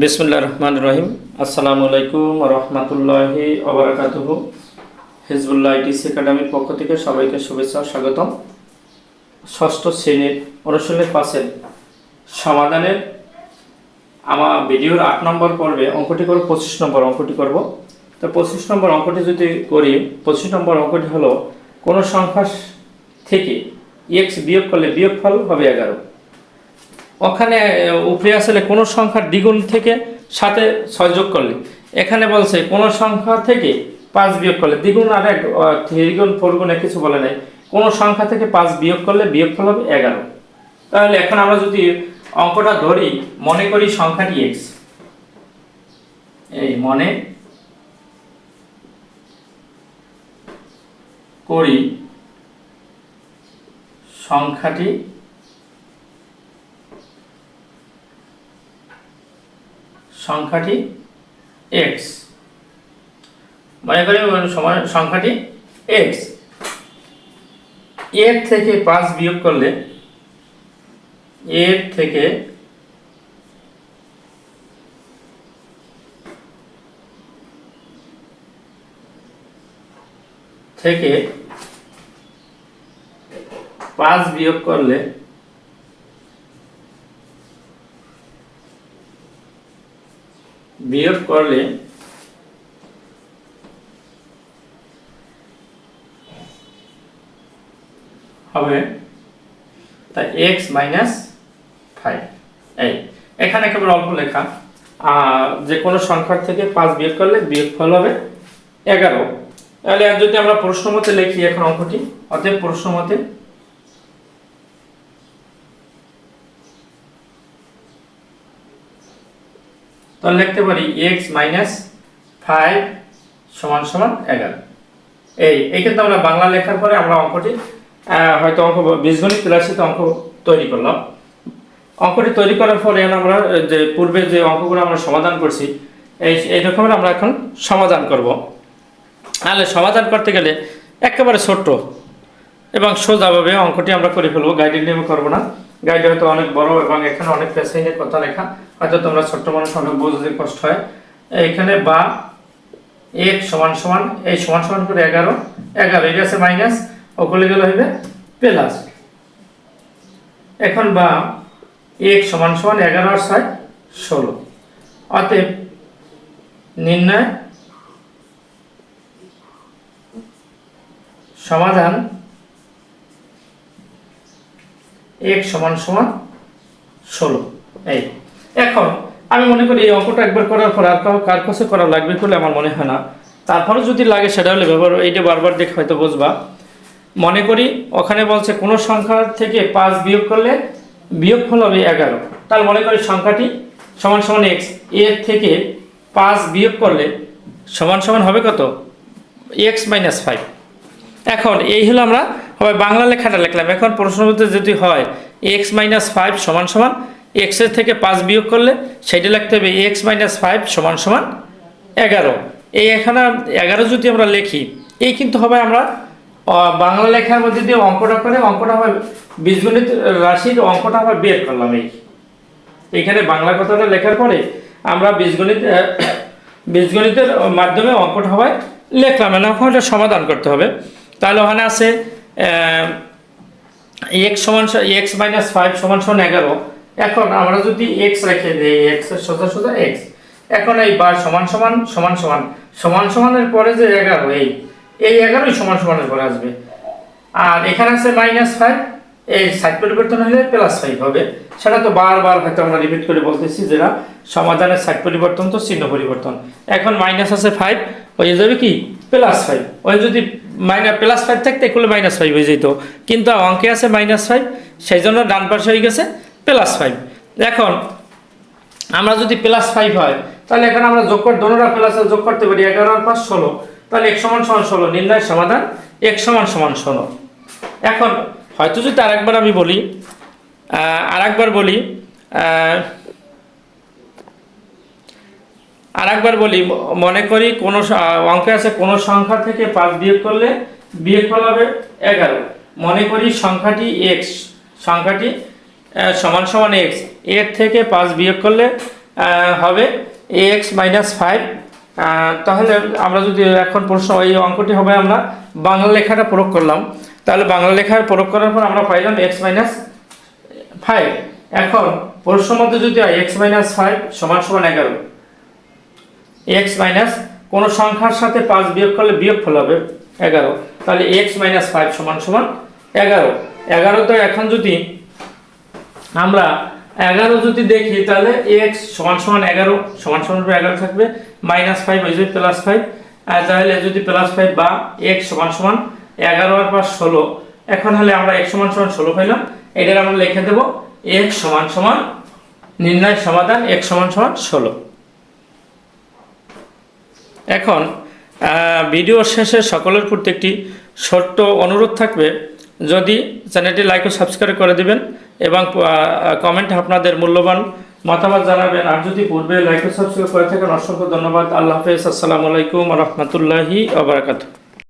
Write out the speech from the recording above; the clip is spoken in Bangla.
বিসমুল্লাহ রহমান রহিম। আসসালামু আলাইকুম রহমতুল্লাহি ওবরাকাতুহ হিজবুল্লাহ আইটিসি একাডেমির পক্ষ থেকে সবাইকে শুভেচ্ছা স্বাগতম। ষষ্ঠ শ্রেণির অনুশীলনের পাশের সমাধানের আমার ভিডিওর আট নম্বর পর্বে অঙ্কটি করব, পঁচিশ নম্বর অঙ্কটি করব। তো পঁচিশ নম্বর অঙ্কটি যদি করি, পঁচিশ নম্বর অঙ্কটি হলো কোনো সংখ্যা থেকে এক্স বিয়োগ করলে বিয়োগফল হবে এগারো। ওখানে উপরে আসলে কোনো সংখ্যার দ্বিগুণ থেকে সাথে ছয় যোগ করলে। এখানে বলছে কোনো সংখ্যা থেকে পাঁচ বিয়োগ করলে। দ্বিগুণ আর এক দ্বিগুণ ফোরগুণে কিছু বলে নাই। কোনো সংখ্যা থেকে পাঁচ বিয়োগ করলে বিয়োগফল হবে এগারো। তাহলে এখন আমরা যদি অঙ্কটা ধরি, মনে করি সংখ্যাটি এক্স এই মনে করি সংখ্যাটি সংখ্যাটি এক্স মনে করি সংখ্যাটি এক্সের থেকে পাঁচ বিয়োগ করলে এর থেকে থেকে পাঁচ বিয়োগ করলে বিয়োগ করলে হবে, তাই এক্স মাইনাস ফাইভ এই, এখানে কেবল অল্প লেখা। যে কোনো সংখ্যার থেকে পাঁচ বিয়োগ করলে বিয়োগফল হবে এগারো। তাহলে যদি আমরা প্রশ্ন মতে লিখি এখন অঙ্কটি, অতএব প্রশ্ন মতে তাহলে লিখতে পারি এক্স মাইনাস ফাইভ সমান সমান এগারো। এই এই কিন্তু আমরা বাংলা লেখার পরে আমরা অঙ্কটি হয়তো অঙ্ক বীজগণিত ক্লাসে তো অঙ্ক তৈরি করলাম। অঙ্কটি তৈরি করার পরে আমরা যে পূর্বে যে অঙ্কগুলো আমরা সমাধান করছি, এই এই রকমের আমরা এখন সমাধান করব। তাহলে সমাধান করতে গেলে একেবারে ছোট্ট এবং সোজাভাবে অঙ্কটি আমরা করে ফেলব গাইডের নিয়মে করব না। গাইডে হয়তো অনেক বড় এবং এখানে অনেক পেশেন্টের কথা লেখা। হয়তো তোমরা ছোট্ট মানুষ অনেক বুঝতে কষ্ট হয়। এখানে বা এক সমান সমান, এই সমান সমান করে এগারো। এগারো এটা আছে মাইনাস ওগুলো গেলে হইবে প্লাস এখন বা এক সমান সমান এগারো আর ছয়, ষোলো। অতএব নির্ণয়, সমাধান এক সমান সমান ষোলো। এই, এখন আমি মনে করি এই অঙ্কটা একবার করার পর আর কার কাছে করা লাগবে করলে আমার মনে হয় না। তারপরে যদি লাগে সেটা হলে ব্যবহার এইটা বারবার দেখে হয়তো বুঝবা। মনে করি ওখানে বলছে কোনো সংখ্যা থেকে পাঁচ বিয়োগ করলে বিয়োগফল হবে এগারো। তাহলে মনে করি সংখ্যাটি সমান সমান এক্সের থেকে পাঁচ বিয়োগ করলে সমান সমান হবে কত? এক্স মাইনাস ফাইভ এখন এই হলো আমরা হবে বাংলা লেখাটা লিখলাম। এখন প্রশ্নপত্রে যদি হয় এক্স মাইনাস ফাইভ সমান সমান এক্সের থেকে পাঁচ বিয়োগ করলে সেটা লিখতে হবে এক্স মাইনাস ফাইভ সমান সমান এগারো। এই এখানে এগারো যদি আমরা লিখি, এই কিন্তু হবে আমরা বাংলা লেখার মধ্যে দিয়ে অঙ্কটা করে, অঙ্কটা হবে বীজগণিত রাশির অঙ্কটা আমরা বের করলাম এই। এখানে বাংলা কথাটা লেখার পরে আমরা বীজগণিত বীজগণিতের মাধ্যমে অঙ্কটা হয় লেখলাম। এখন এটা সমাধান করতে হবে। তাহলে ওখানে আছে এক্স সমান এক্স মাইনাস ফাইভ সমান সমান এগারো এখন আমরা যদি এক্স রেখে দিই এক্সের সোজা সোজা এক্স এখন এই বার সমান সমান সমান সমান সমান সমানের পরে যে এগারো এই এই এগারোই সমান সমানের পরে আসবে আর এখানে আছে মাইনাস ফাইভ এই সাইড পরিবর্তন হলে প্লাস ফাইভ হবে সেটা তো বারবার হয়তো আমরা রিপিট করে বলতেছি যেটা সমাধানের সাইড পরিবর্তন তো চিহ্ন পরিবর্তন এখন মাইনাস আছে ফাইভ হয়ে যাবে কি প্লাস ফাইভ ওই যদি মাইনাস প্লাস ফাইভ থাকতে এগুলো মাইনাস ফাইভ হয়ে যেত। কিন্তু অঙ্কে আছে মাইনাস ফাইভ সেই জন্য ডান পাশে হয়ে গেছে প্লাস ফাইভ এখন, আমরা যদি প্লাস ফাইভ হয়, তাহলে এখানে আমরা যোগ করে দোনোটা প্লাস যোগ করতে পারি এগারো আর পাঁচ ষোলো। তাহলে এক সমান সমান ষোলো, নির্ণয় সমাধান এক সমান সমান ষোলো। এখন, হয়তো যদি আরেকবার আমি বলি আর একবার বলি আর একবার বলি মনে করি কোনো অঙ্কে আছে কোনো সংখ্যা থেকে পাঁচ বিয়োগ করলে বিয়োগফল হবে এগারো। মনে করি সংখ্যাটি এক্স সংখ্যাটি সমান সমান এক্সের থেকে পাঁচ বিয়োগ করলে হবে এক্স মাইনাস ফাইভ তাহলে আমরা যদি এখন প্রশ্ন, এই অঙ্কটি হবে আমরা বাংলা লেখাটা প্রয়োগ করলাম। তাহলে বাংলা লেখার প্রয়োগ করার পর আমরা পাইলাম এক্স মাইনাস ফাইভ এখন প্রশ্ন মধ্যে যদি হয় এক্স মাইনাস ফাইভ সমান সমান এগারো। এক্স মাইনাস কোনো সংখ্যার সাথে পাঁচ বিয়োগ করলে বিয়োগ ফল হবে এগারো। তাহলে এক্স মাইনাস ফাইভ সমান সমান এগারো। এগারো তো এখন যদি আমরা এগারো যদি দেখি, তাহলে এক্স সমান সমান এগারো, সমান সমান এগারো থাকবে। মাইনাস ফাইভ ওই যে প্লাস ফাইভ তাহলে যদি প্লাস ফাইভ বা এক্স সমান সমান এগারো আর পাঁচ ষোলো, এখন হলে আমরা এক সমান সমান ষোলো পাইলাম। এটার আমরা লিখে দেবো এক্স সমান সমান নির্ণয় সমাধান এক সমান সমান ষোলো। এখন ভিডিওর শেষে সকলের প্রতি একটি ছোট্ট অনুরোধ থাকবে। যদি চ্যানেলটি লাইক ও সাবস্ক্রাইব করে দিবেন এবং কমেন্ট আপনাদের মূল্যবান মতামত জানাবেন। আর যদি পূর্বে লাইক ও সাবস্ক্রাইব করে থাকেন, অসংখ্য ধন্যবাদ। আল্লাহ হাফেজ। আসসালামু আলাইকুম রহমতুল্লাহি আবরাকাতু